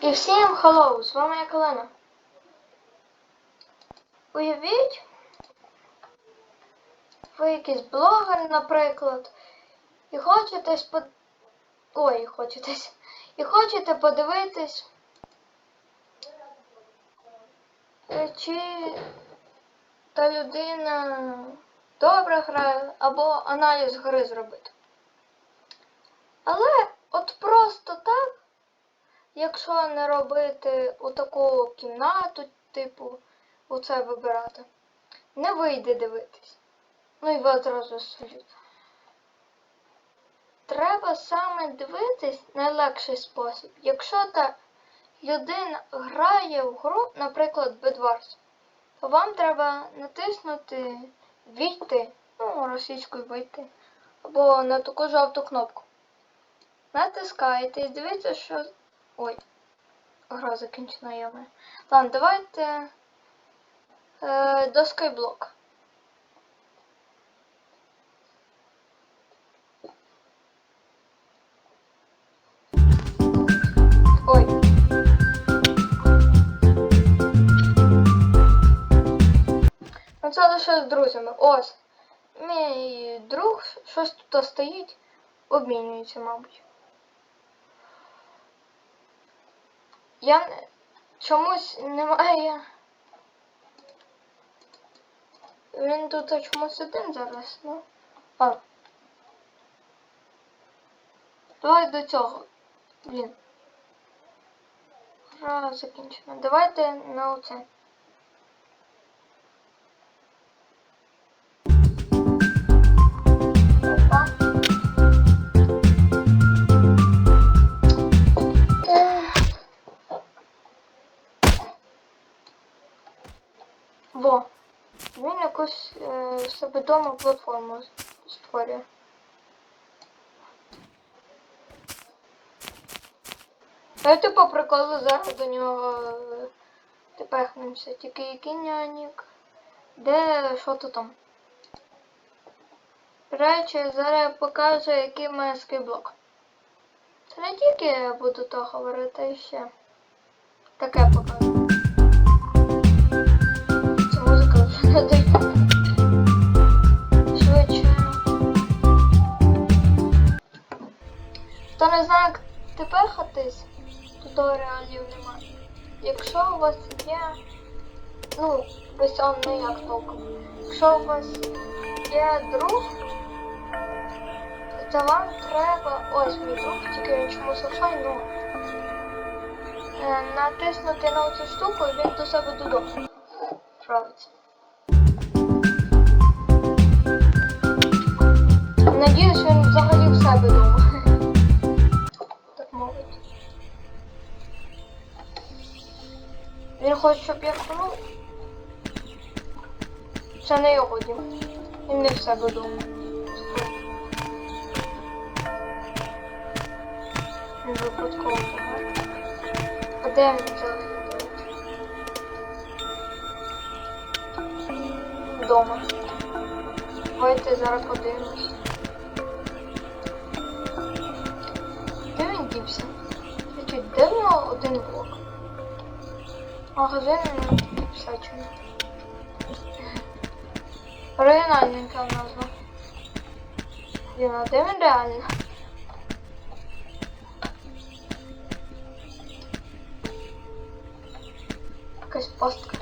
І всім хеллоу, з вами я Калина. Уявіть, ви якийсь блогер, наприклад, і хочете спод... Ой, хочетесь. І хочете подивитись, чи та людина добре грає, або аналіз гри зробити. Але от просто якщо не робити у таку кімнату, типу, оце вибирати, не вийде дивитись. Ну і ви одразу судять. Треба саме дивитись найлегший спосіб. Якщо та людина грає в гру, наприклад, Bedwars, то вам треба натиснути Війти, ну, російською вийти, або на таку жовту кнопку. Натискаєте і дивіться, що Ой, гра закінчена ями. Ладно, давайте е, до Skyblock. Ой. Ну це лише з друзями. Ось. Мій друг щось тут стоїть, обмінюється, мабуть. Я чомусь немає. Він тут чомусь один зараз, ну. А. Давай до цього. Блін. Гра закінчена. Давайте на оце. Во. Він якусь е, себе дома платформу створює. Давайте по приколу зараз до нього е, тепехнемося. Тільки який нянік. Де що то там? Речі, зараз я покажу, який мене скейблок. Це не тільки я буду то говорити, а ще. Таке покажу. Не. Швидше. Хто не знає, як тепехатись, туторіалів немає. Якщо у вас є, ну, без цього ніяк толком. Якщо у вас є друг, то вам треба, ось мій друг, тільки він чомусь офлайн, ну, е, натиснути на цю штуку і він до себе додому справиться. Надіюсь, він взагалі в себе вдома. Так мовити. Він хоче, щоб я ну, Це не його дім. Він не в себе вдома. Він випадково помер. А де він взагалі? Вдома. Давайте зараз подивимось. Де один блок? Магазин не всячина. Оригінальненька назва. Блін, а де він реально? Якась пастка.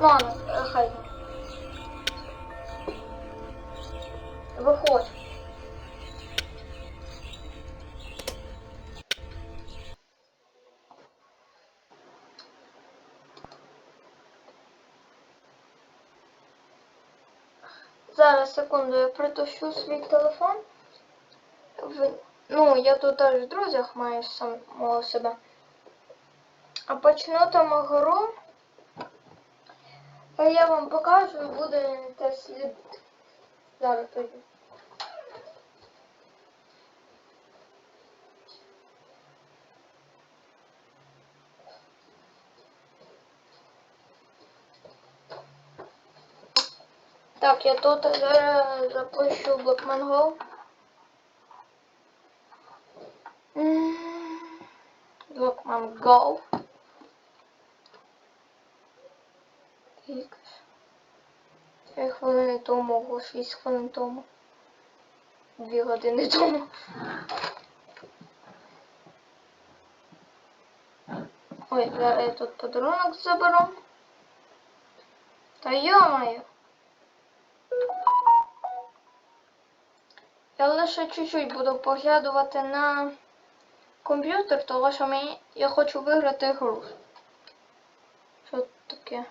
Ладно, хай. Виходь. Зараз, секунду, я притащу свій телефон. Ну, я тут теж в друзях маю самого себе. А почну там гру. А я вам покажу і буде те слід. Зараз прийду. Так, я тут зараз запущу Blockman Go. М, Blockman Go. Ж? Три хвилини тому, або 6 хвилин тому. Дві години тому. Ой, я тут подарунок заберу. Та йо-моє. Я лише чуть-чуть буду поглядувати на комп'ютер, тому що я хочу виграти гру. Що таке?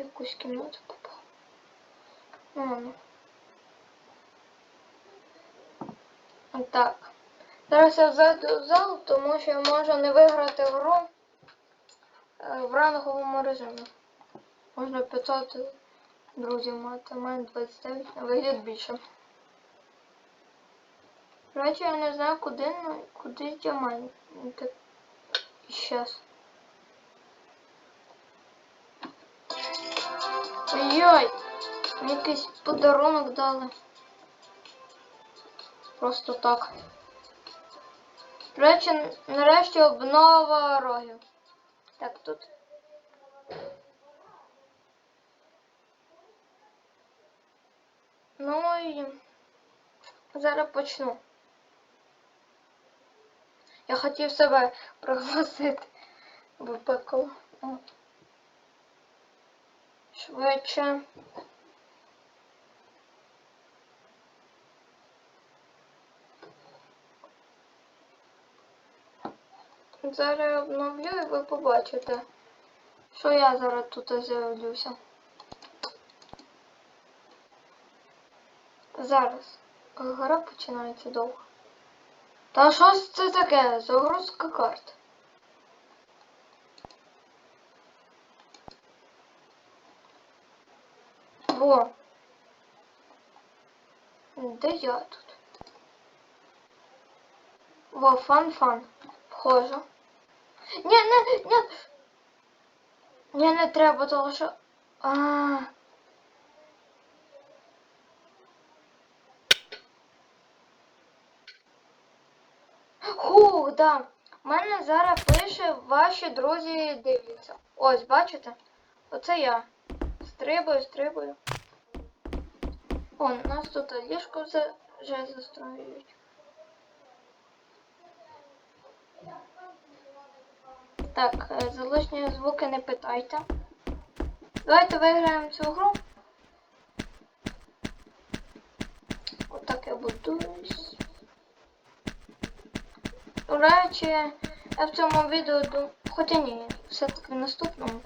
Якусь кімнату попав. Ладно. Так. Зараз я зайду в зал, тому що я можу не виграти гру е, в ранговому режимі. Можна 500 друзів мати, у мене 29, а вигляд більше. До я не знаю, куди, ну, куди діамант. Так, щас. Ой-ой! Мені якийсь подарунок дали. Просто так. До речі, нарешті обнова рогів. Так, тут. Ну і зараз почну. Я хотів себе пригласити випадково. Швидше. Зараз я обновлю і ви побачите, що я зараз тут з'явлюся. Зараз. Гра починається довго. Та що ж це таке? Загрузка карт. Во. Де я тут? Во, фан-фан. Вхожу. Ні, не, ні. Ні, не треба, тому що... А. Хух, да. У мене зараз пише ваші друзі дивляться. Ось, бачите? Оце я. Стрибаю, стрибаю. О, у нас тут ліжко вже, застроюють. Так, е, за лишні звуки не питайте. Давайте виграємо цю гру. Отак я будуюсь. До речі, я в цьому відео, хоча ні, все-таки в наступному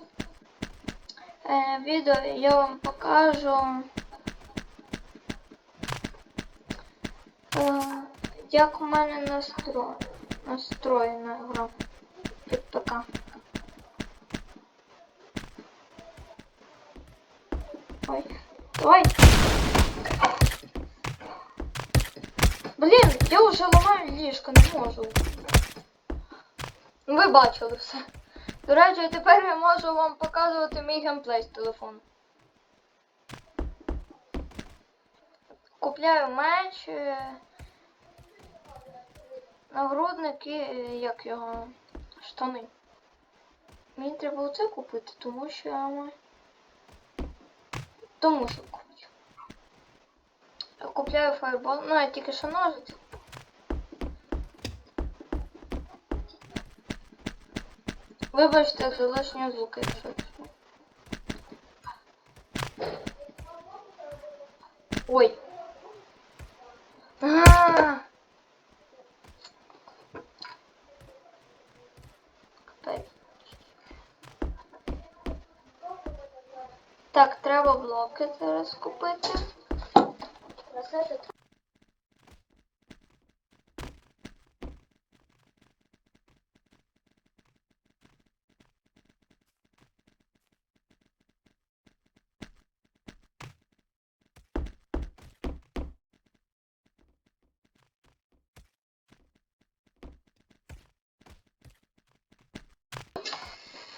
е, відео я вам покажу, е, як у мене настро... настроєна гра під ПК. Ой, давай! Блін, я вже ламаю ліжко, не можу. Ви бачили все. До речі, тепер я можу вам показувати мій геймплей з телефону. Купляю меч, е, нагрудник і е, як його штани. Мені треба оце купити, тому що я. Тому що купити. Купляю фаербол, ну я тільки що ножиці. Вибачте за лишні звуки. Ой. А. Капець. Так, треба блоки зараз купити.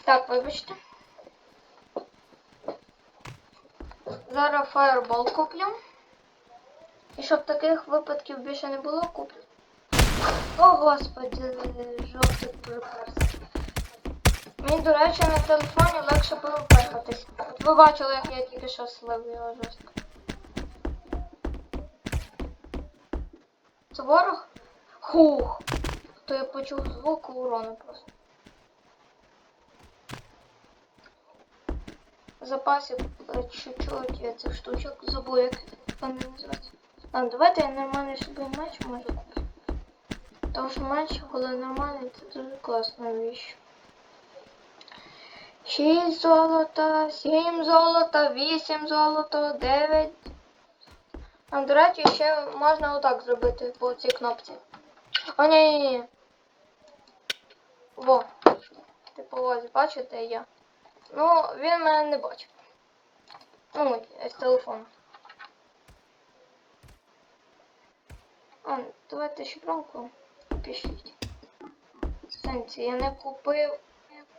Так, вибачте. Зараз фаербол куплю. І щоб таких випадків більше не було, куплю. О, господи, жовтий приперся. Мені, до речі, на телефоні легше було перхатись. Ви бачили, як я тільки що слив його жорстко. Це ворог? Хух! То я почув звук урону просто. Запасів е, чуть-чуть я цих штучок забув, як вони давайте я нормальний собі меч можу купити. Тому що меч, коли нормальний, це дуже класна віч. 6 золота, 7 золота, 8 золота, 9. А, до речі, ще можна отак зробити по цій кнопці. О, ні. Во. Типу ось, бачите я. Ну, він мене не бачив. Ну, з телефону. А, давайте ще промку пішліть. Сенсі, я не купив.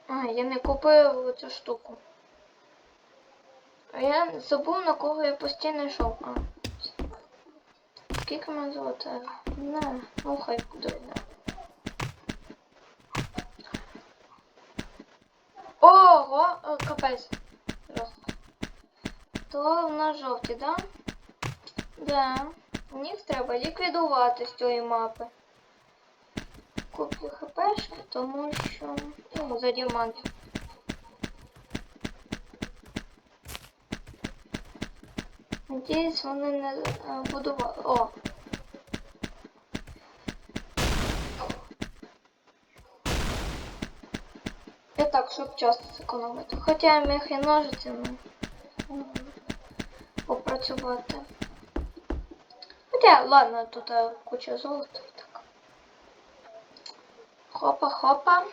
А, я не купив цю штуку. А я забув на кого я постійно йшов. А. Скільки мене золота? Не, ну хай буде. Не. О, капець. Просто. То в нас жовті, да? Да. Їх треба ліквідувати з цієї мапи. Куплю хпшки, тому що... Ну, за діамант. Надіюсь, вони не е, будували. О! І так, щоб час зекономити. Хоча я міг і ножицями м, попрацювати. Хоча, ладно, тут е, куча золота і так. Хопа-хопа.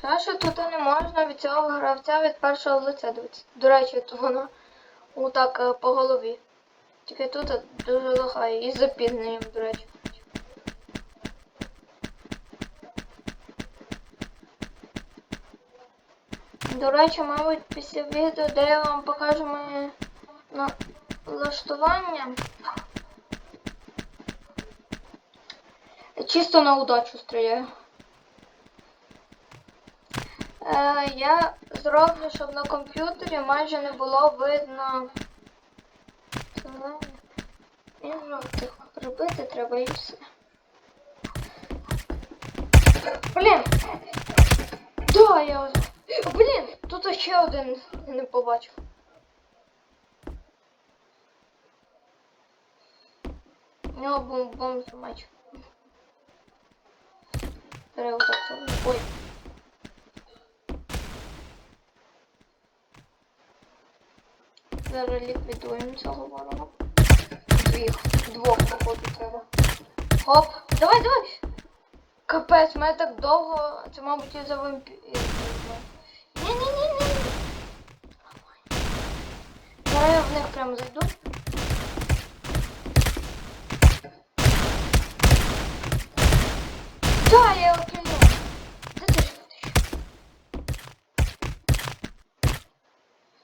Краще тут не можна від цього гравця від першого лиця дивитися. До речі, то воно отак е, по голові. Тільки тут е, дуже лихає і запізненням, до речі. До речі, мабуть, після відео, де я вам покажу моє налаштування. Чисто на удачу стріляю. Е, я зроблю, щоб на комп'ютері майже не було видно. І жовтих прибити треба і все. Блін! Да, я. Блін, тут ще один не побачив. У нього бомб бомб меч. Треба зробити. Ой. Зараз ліквідуємо цього ворога. Двіх, двох, походу, треба. Хоп. Давай, давай! Капець, мене так довго. Це, мабуть, із-за вампір. В прямо зайду. Да, я його кинув. Де ти ж ти?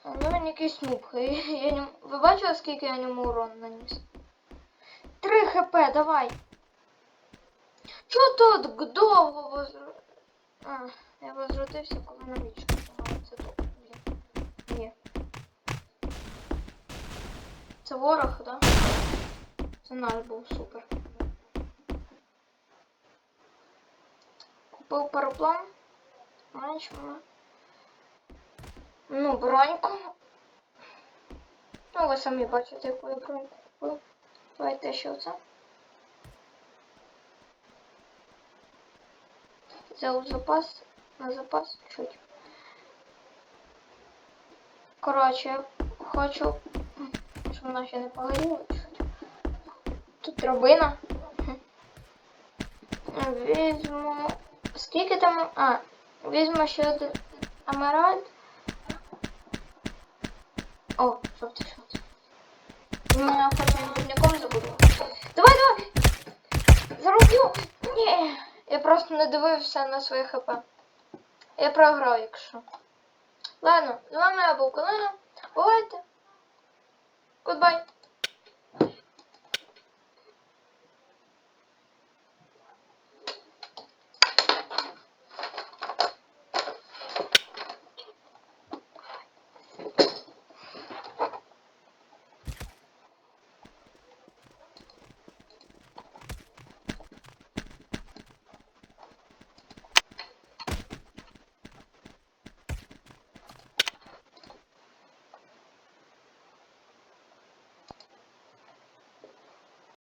А, Ну він якийсь нуб. Я, ньому... Ви бачили, скільки я йому урон наніс? Три хп, давай. Чого тут довго возру... А, я возродився, коли на Це ворог, да? Це наш був супер. Купив параплан. Менш Ну, броньку. Ну, ви самі бачите, яку я броньку купив. Давайте ще оце. Взяв запас на запас чуть. Коротше, хочу, щоб вона ще не погоріла. Тут дробина. Візьму. Скільки там. А, візьму ще один амеральд. О, жовтий шот. Мене хоче дурняком забудувати. Давай, давай! Зарубю! Ні! Я просто не дивився на своє хп. Я програв, якщо. Ладно, з вами я був Колина. Бувайте. Good bye